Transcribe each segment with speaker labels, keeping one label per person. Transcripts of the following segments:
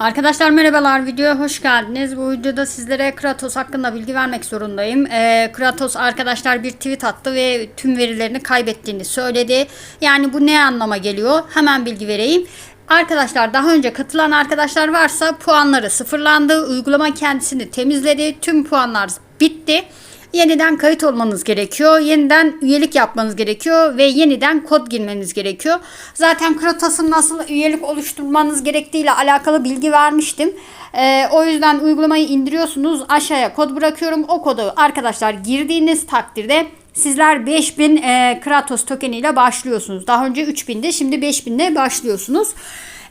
Speaker 1: Arkadaşlar merhabalar videoya hoş geldiniz. Bu videoda sizlere Kratos hakkında bilgi vermek zorundayım. Ee, Kratos arkadaşlar bir tweet attı ve tüm verilerini kaybettiğini söyledi. Yani bu ne anlama geliyor? Hemen bilgi vereyim. Arkadaşlar daha önce katılan arkadaşlar varsa puanları sıfırlandı. Uygulama kendisini temizledi. Tüm puanlar bitti. Yeniden kayıt olmanız gerekiyor. Yeniden üyelik yapmanız gerekiyor ve yeniden kod girmeniz gerekiyor. Zaten Kratos'un nasıl üyelik oluşturmanız gerektiğiyle alakalı bilgi vermiştim. Ee, o yüzden uygulamayı indiriyorsunuz. Aşağıya kod bırakıyorum. O kodu arkadaşlar girdiğiniz takdirde sizler 5000 e, Kratos tokeni ile başlıyorsunuz. Daha önce 3000'de şimdi 5000 ile başlıyorsunuz.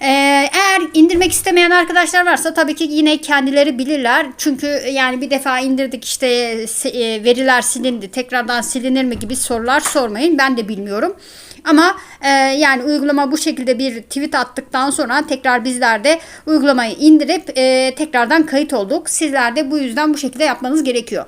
Speaker 1: Ee, eğer indirmek istemeyen arkadaşlar varsa tabii ki yine kendileri bilirler. Çünkü yani bir defa indirdik işte e, veriler silindi tekrardan silinir mi gibi sorular sormayın. Ben de bilmiyorum. Ama e, yani uygulama bu şekilde bir tweet attıktan sonra tekrar bizler de uygulamayı indirip e, tekrardan kayıt olduk. Sizler de bu yüzden bu şekilde yapmanız gerekiyor.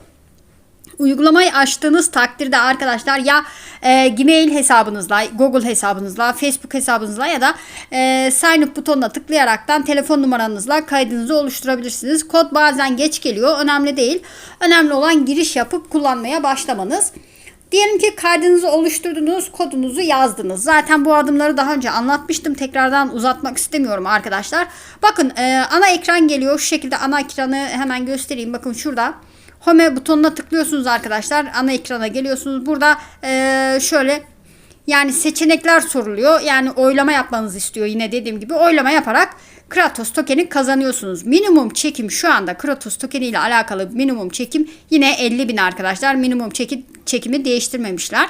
Speaker 1: Uygulamayı açtığınız takdirde arkadaşlar ya e, Gmail hesabınızla, Google hesabınızla, Facebook hesabınızla ya da e, sign up butonuna tıklayaraktan telefon numaranızla kaydınızı oluşturabilirsiniz. Kod bazen geç geliyor. Önemli değil. Önemli olan giriş yapıp kullanmaya başlamanız. Diyelim ki kaydınızı oluşturdunuz, kodunuzu yazdınız. Zaten bu adımları daha önce anlatmıştım. Tekrardan uzatmak istemiyorum arkadaşlar. Bakın e, ana ekran geliyor. Şu şekilde ana ekranı hemen göstereyim. Bakın şurada. Home butonuna tıklıyorsunuz arkadaşlar. Ana ekrana geliyorsunuz. Burada e, şöyle yani seçenekler soruluyor. Yani oylama yapmanızı istiyor yine dediğim gibi. Oylama yaparak Kratos tokeni kazanıyorsunuz. Minimum çekim şu anda Kratos tokeni ile alakalı minimum çekim yine 50 bin arkadaşlar. Minimum çekim, çekimi değiştirmemişler.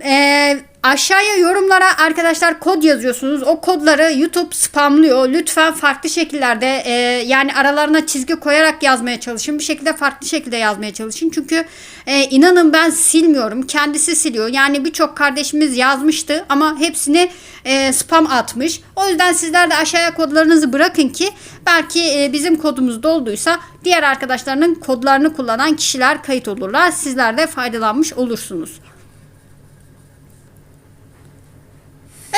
Speaker 1: Ee, aşağıya yorumlara arkadaşlar kod yazıyorsunuz. O kodları YouTube spamlıyor. Lütfen farklı şekillerde e, yani aralarına çizgi koyarak yazmaya çalışın. Bir şekilde farklı şekilde yazmaya çalışın. Çünkü e, inanın ben silmiyorum. Kendisi siliyor. Yani birçok kardeşimiz yazmıştı ama hepsini e, spam atmış. O yüzden sizler de aşağıya kodlarınızı bırakın ki belki e, bizim kodumuz dolduysa diğer arkadaşlarının kodlarını kullanan kişiler kayıt olurlar. Sizler de faydalanmış olursunuz.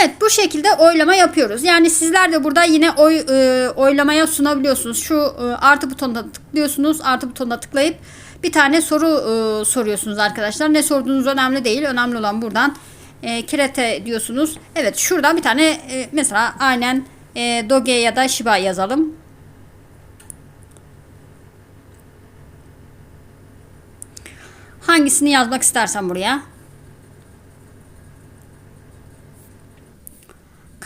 Speaker 1: Evet bu şekilde oylama yapıyoruz. Yani sizler de burada yine oy e, oylamaya sunabiliyorsunuz. Şu e, artı butonuna tıklıyorsunuz. Artı butonuna tıklayıp bir tane soru e, soruyorsunuz arkadaşlar. Ne sorduğunuz önemli değil. Önemli olan buradan e, kirete diyorsunuz. Evet şuradan bir tane e, mesela aynen e, Doge ya da Shiba yazalım. Hangisini yazmak istersen buraya.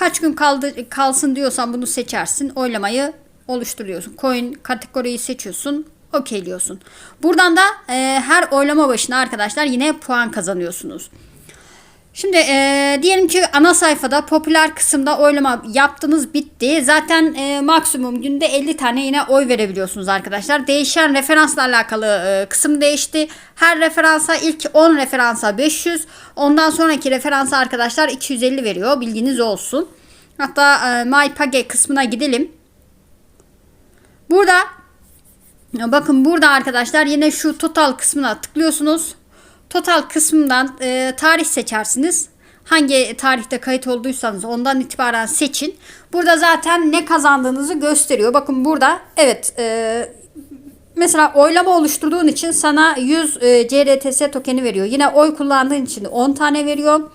Speaker 1: Kaç gün kaldı kalsın diyorsan bunu seçersin. Oylamayı oluşturuyorsun. Coin kategoriyi seçiyorsun. Okeyliyorsun. Buradan da e, her oylama başına arkadaşlar yine puan kazanıyorsunuz. Şimdi e, diyelim ki ana sayfada popüler kısımda oylama yaptınız bitti. Zaten e, maksimum günde 50 tane yine oy verebiliyorsunuz arkadaşlar. Değişen referansla alakalı e, kısım değişti. Her referansa ilk 10 referansa 500. Ondan sonraki referansa arkadaşlar 250 veriyor. Bilginiz olsun. Hatta e, MyPage kısmına gidelim. Burada bakın burada arkadaşlar yine şu total kısmına tıklıyorsunuz. Total kısmından e, tarih seçersiniz. Hangi tarihte kayıt olduysanız ondan itibaren seçin. Burada zaten ne kazandığınızı gösteriyor. Bakın burada evet e, mesela oylama oluşturduğun için sana 100 e, CRTS tokeni veriyor. Yine oy kullandığın için 10 tane veriyor.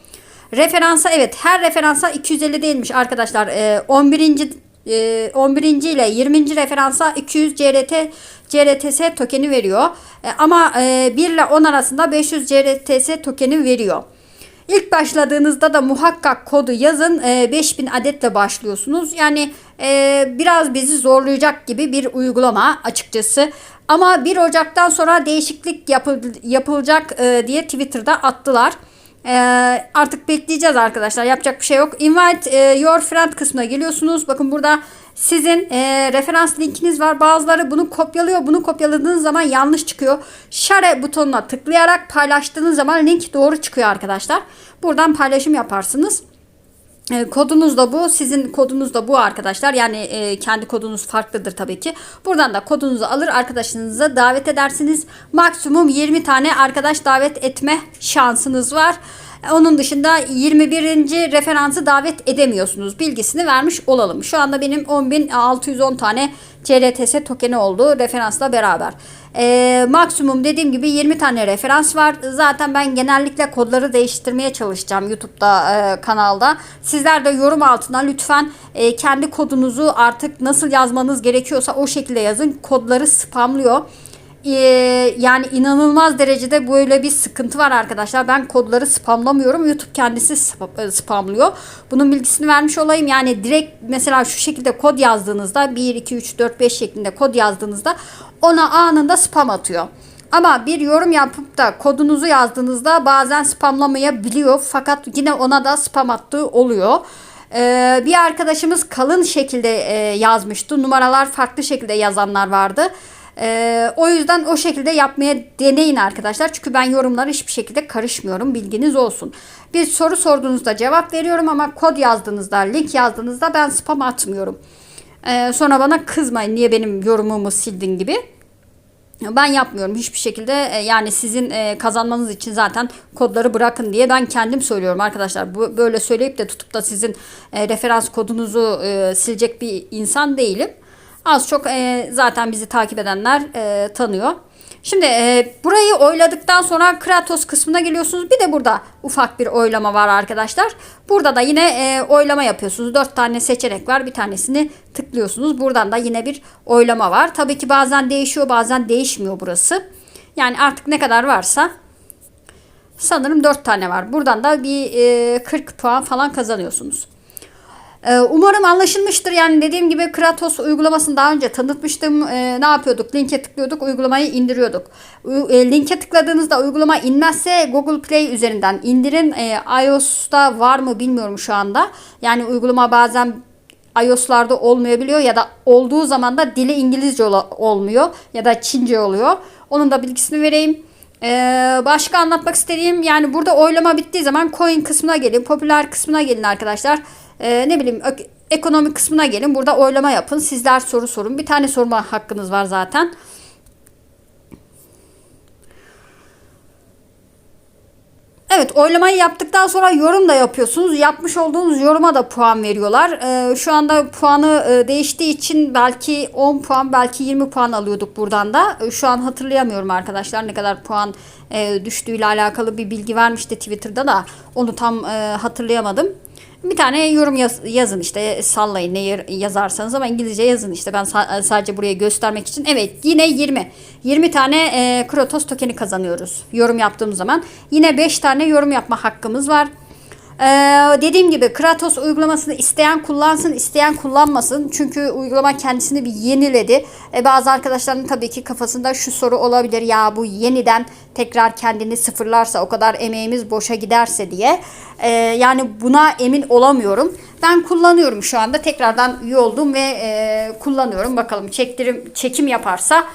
Speaker 1: Referansa evet her referansa 250 değilmiş arkadaşlar. E, 11. E, 11. ile 20. referansa 200 CRT CRTS tokeni veriyor. E, ama e, 1 ile 10 arasında 500 CRTS tokeni veriyor. İlk başladığınızda da muhakkak kodu yazın. E, 5000 adetle başlıyorsunuz. Yani e, biraz bizi zorlayacak gibi bir uygulama açıkçası. Ama 1 Ocak'tan sonra değişiklik yapıl yapılacak e, diye Twitter'da attılar. Ee, artık bekleyeceğiz arkadaşlar. Yapacak bir şey yok. Invite e, your friend kısmına geliyorsunuz. Bakın burada sizin e, referans linkiniz var. Bazıları bunu kopyalıyor. Bunu kopyaladığınız zaman yanlış çıkıyor. Share butonuna tıklayarak paylaştığınız zaman link doğru çıkıyor arkadaşlar. Buradan paylaşım yaparsınız. E, kodunuz da bu. Sizin kodunuz da bu arkadaşlar. Yani e, kendi kodunuz farklıdır tabii ki. Buradan da kodunuzu alır arkadaşınıza davet edersiniz. Maksimum 20 tane arkadaş davet etme şansınız var. Onun dışında 21. referansı davet edemiyorsunuz. Bilgisini vermiş olalım. Şu anda benim 10.610 tane CRTS tokeni oldu referansla beraber. E, maksimum dediğim gibi 20 tane referans var. Zaten ben genellikle kodları değiştirmeye çalışacağım YouTube'da e, kanalda. Sizler de yorum altına lütfen e, kendi kodunuzu artık nasıl yazmanız gerekiyorsa o şekilde yazın. Kodları spamlıyor. Ee, yani inanılmaz derecede böyle bir sıkıntı var arkadaşlar. Ben kodları spamlamıyorum. YouTube kendisi e, spamlıyor. Bunun bilgisini vermiş olayım. Yani direkt mesela şu şekilde kod yazdığınızda 1, 2, 3, 4, 5 şeklinde kod yazdığınızda ona anında spam atıyor. Ama bir yorum yapıp da kodunuzu yazdığınızda bazen spamlamayabiliyor. Fakat yine ona da spam attığı oluyor. Ee, bir arkadaşımız kalın şekilde e, yazmıştı. Numaralar farklı şekilde yazanlar vardı. Ee, o yüzden o şekilde yapmaya deneyin arkadaşlar. Çünkü ben yorumlara hiçbir şekilde karışmıyorum. Bilginiz olsun. Bir soru sorduğunuzda cevap veriyorum ama kod yazdığınızda, link yazdığınızda ben spam atmıyorum. Ee, sonra bana kızmayın niye benim yorumumu sildin gibi. Ben yapmıyorum hiçbir şekilde E, yani sizin e, kazanmanız için zaten kodları bırakın diye ben kendim söylüyorum arkadaşlar. Böyle söyleyip de tutup da sizin e, referans kodunuzu e, silecek bir insan değilim. Az çok e, zaten bizi takip edenler e, tanıyor. Şimdi e, burayı oyladıktan sonra Kratos kısmına geliyorsunuz. Bir de burada ufak bir oylama var arkadaşlar. Burada da yine e, oylama yapıyorsunuz. Dört tane seçenek var. Bir tanesini tıklıyorsunuz. Buradan da yine bir oylama var. Tabii ki bazen değişiyor bazen değişmiyor burası. Yani artık ne kadar varsa sanırım 4 tane var. Buradan da bir e, 40 puan falan kazanıyorsunuz. Ee, Umarım anlaşılmıştır. Yani dediğim gibi Kratos uygulamasını daha önce tanıtmıştım. Ee, ne yapıyorduk? Linke tıklıyorduk, uygulamayı indiriyorduk. E, linke tıkladığınızda uygulama inmezse Google Play üzerinden indirin. Ee, iOS'ta var mı bilmiyorum şu anda. Yani uygulama bazen iOS'larda olmayabiliyor ya da olduğu zaman da dili İngilizce olmuyor ya da Çince oluyor. Onun da bilgisini vereyim. Ee, başka anlatmak istediğim yani burada oylama bittiği zaman coin kısmına gelin, popüler kısmına gelin arkadaşlar. Ee, ne bileyim ekonomi kısmına gelin. Burada oylama yapın. Sizler soru sorun. Bir tane sorma hakkınız var zaten. Evet oylamayı yaptıktan sonra yorum da yapıyorsunuz. Yapmış olduğunuz yoruma da puan veriyorlar. Ee, şu anda puanı e, değiştiği için belki 10 puan belki 20 puan alıyorduk buradan da. Ee, şu an hatırlayamıyorum arkadaşlar ne kadar puan e, düştüğüyle alakalı bir bilgi vermişti Twitter'da da. Onu tam e, hatırlayamadım. Bir tane yorum yaz- yazın işte sallayın ne yazarsanız ama İngilizce yazın işte ben sa- sadece buraya göstermek için. Evet yine 20. 20 tane e, Krotos tokeni kazanıyoruz yorum yaptığım zaman. Yine 5 tane yorum yapma hakkımız var. Ee, dediğim gibi Kratos uygulamasını isteyen kullansın, isteyen kullanmasın. Çünkü uygulama kendisini bir yeniledi. Ee, bazı arkadaşların tabii ki kafasında şu soru olabilir. Ya bu yeniden tekrar kendini sıfırlarsa o kadar emeğimiz boşa giderse diye. Ee, yani buna emin olamıyorum. Ben kullanıyorum şu anda. Tekrardan üye oldum ve e, kullanıyorum. Bakalım çektirim çekim yaparsa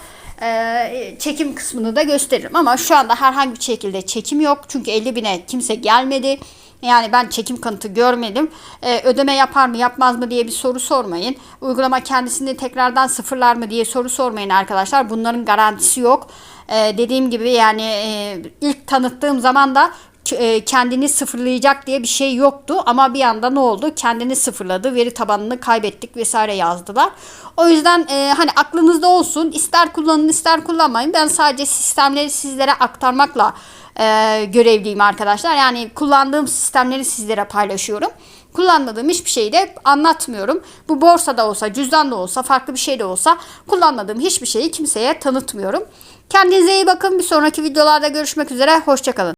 Speaker 1: e, çekim kısmını da gösteririm. Ama şu anda herhangi bir şekilde çekim yok. Çünkü 50 bine kimse gelmedi. Yani ben çekim kanıtı görmedim. E, ödeme yapar mı yapmaz mı diye bir soru sormayın. Uygulama kendisini tekrardan sıfırlar mı diye soru sormayın arkadaşlar. Bunların garantisi yok. E, dediğim gibi yani e, ilk tanıttığım zaman da kendini sıfırlayacak diye bir şey yoktu ama bir anda ne oldu? Kendini sıfırladı, veri tabanını kaybettik vesaire yazdılar. O yüzden e, hani aklınızda olsun. ister kullanın, ister kullanmayın. Ben sadece sistemleri sizlere aktarmakla e, görevliyim arkadaşlar. Yani kullandığım sistemleri sizlere paylaşıyorum. Kullanmadığım hiçbir şeyi de anlatmıyorum. Bu borsada olsa, cüzdan da olsa, farklı bir şey de olsa kullanmadığım hiçbir şeyi kimseye tanıtmıyorum. Kendinize iyi bakın. Bir sonraki videolarda görüşmek üzere. Hoşçakalın.